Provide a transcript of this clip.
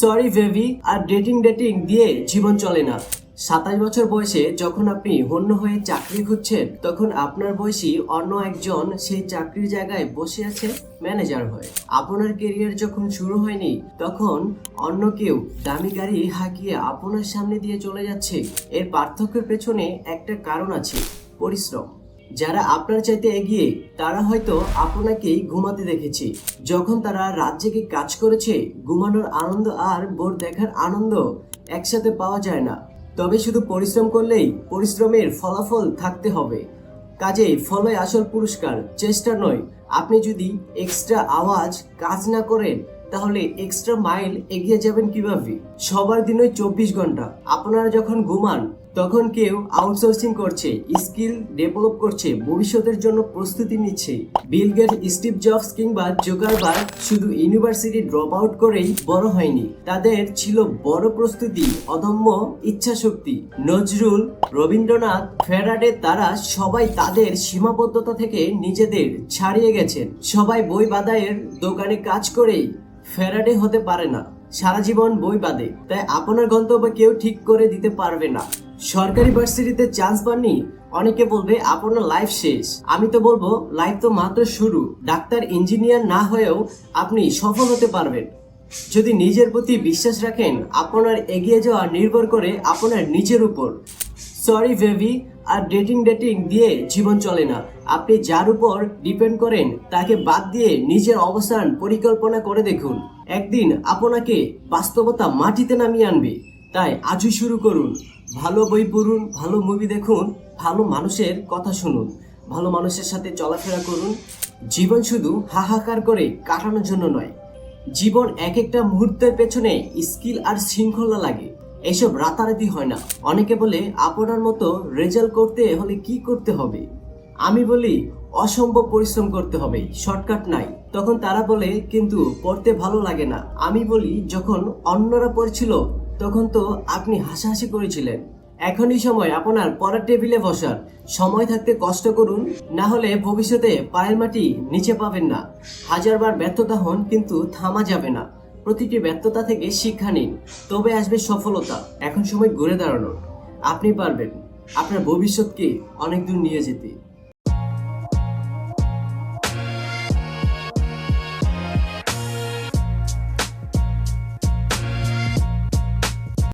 Sorry baby আর dating dating দিয়ে জীবন চলে না। সাতাশ বছর বয়সে যখন আপনি হন্য হয়ে চাকরি খুঁজছেন, তখন আপনার বয়সী অন্য একজন সেই চাকরির জায়গায় বসে আছে ম্যানেজার হয়ে। আপনার কেরিয়ার যখন শুরু হয়নি, তখন অন্য কেউ দামি গাড়ি হাঁকিয়ে আপনার সামনে দিয়ে চলে যাচ্ছে। এর পার্থক্যের পেছনে একটা কারণ আছে, পরিশ্রম। যারা আপনার চাইতে এগিয়ে, তারা হয়তো আপনাকেই ঘুমাতে দেখেছে। যখন তারা রাত জেগে কাজ করেছে, ঘুমানোর আনন্দ আর বোর দেখার আনন্দ একসাথে পাওয়া যায় না। তবে শুধু পরিশ্রম করলেই পরিশ্রমের ফলাফল থাকতে হবে। কাজে ফলে আসল পুরস্কার, চেষ্টা নয়। আপনি যদি এক্সট্রা আওয়াজ কাজ না করেন তাহলে এক্সট্রা মাইল এগিয়ে যাবেন কীভাবে? সবার দিনই চব্বিশ ঘণ্টা। আপনারা যখন ঘুমান, তখন কেউ আউটসোর্সিং করছে স্কিল ডেভেলপ করছে, ভবিষ্যতের জন্য প্রস্তুতি নিচ্ছে। বিল গেট স্টিভ জবস কিংবা জোকারবার শুধু ইউনিভার্সিটি ড্রপ আউট করেই বড় হয়নি। তাদের ছিল বড় প্রস্তুতি, অদম্য ইচ্ছা শক্তি নজরুল, রবীন্দ্রনাথ ফেরাডে তারা সবাই তাদের সীমাবদ্ধতা থেকে নিজেদের ছাড়িয়ে গেছেন। সবাই বই বাদায়ের দোকানে কাজ করেই ফেরাডে হতে পারে না। সারা জীবন বই বাদে, তাই আপনার গন্তব্য কেউ ঠিক করে দিতে পারবে না। সরকারি ভার্সিটিতে চান্স পাননি? অনেকে বলবে আপনার লাইফ শেষ। আমি তো বলব, লাইফ তো মাত্র শুরু। ডাক্তার, ইঞ্জিনিয়ার না হয়েও আপনি সফল হতে পারবেন। যদি নিজের প্রতি বিশ্বাস রাখেন, আপনার এগিয়ে যাওয়া নির্ভর করে আপনার নিজের উপর। সরি বেবি আর ডেটিং ডেটিং দিয়ে জীবন চলে না। আপনি যার উপর ডিপেন্ড করেন, তাকে বাদ দিয়ে নিজের অবস্থান পরিকল্পনা করে দেখুন। একদিন আপনাকে বাস্তবতা মাটিতে নামিয়ে আনবে। তাই আজই শুরু করুন। ভালো বই পড়ুন, ভালো মুভি দেখুন, ভালো মানুষের কথা শুনুন, ভালো মানুষের সাথে চলাফেরা করুন। জীবন শুধু হাহাকার করে কাটানোর জন্য নয়, জীবন এক একটা মুহূর্তের পেছনে স্কিল আর শৃঙ্খলা লাগে। এসব রাতারাতি হয় না। অনেকে বলে, আপনার মতো রেজাল্ট করতে হলে কি করতে হবে? আমি বলি, অসম্ভব পরিশ্রম করতে হবে, শর্টকাট নাই। তখন তারা বলে, কিন্তু পড়তে ভালো লাগে না। আমি বলি, যখন অন্যরা পড়ছিল, তখন তো আপনি হাসাহাসি করেছিলেন। এখনই সময় আপনার পড়ার টেবিলে বসার। সময় থাকতে কষ্ট করুন, না হলে ভবিষ্যতে পায়ের মাটি নিচে পাবেন না। হাজারবার ব্যর্থতা হন, কিন্তু থামা যাবে না। প্রতিটি ব্যর্থতা থেকে শিক্ষা নিন। তবে আসবে সফলতা। এখন সময় ঘুরে দাঁড়ানোর। আপনি পারবেন। আপনার ভবিষ্যৎকে অনেক দূর নিয়ে যেতে।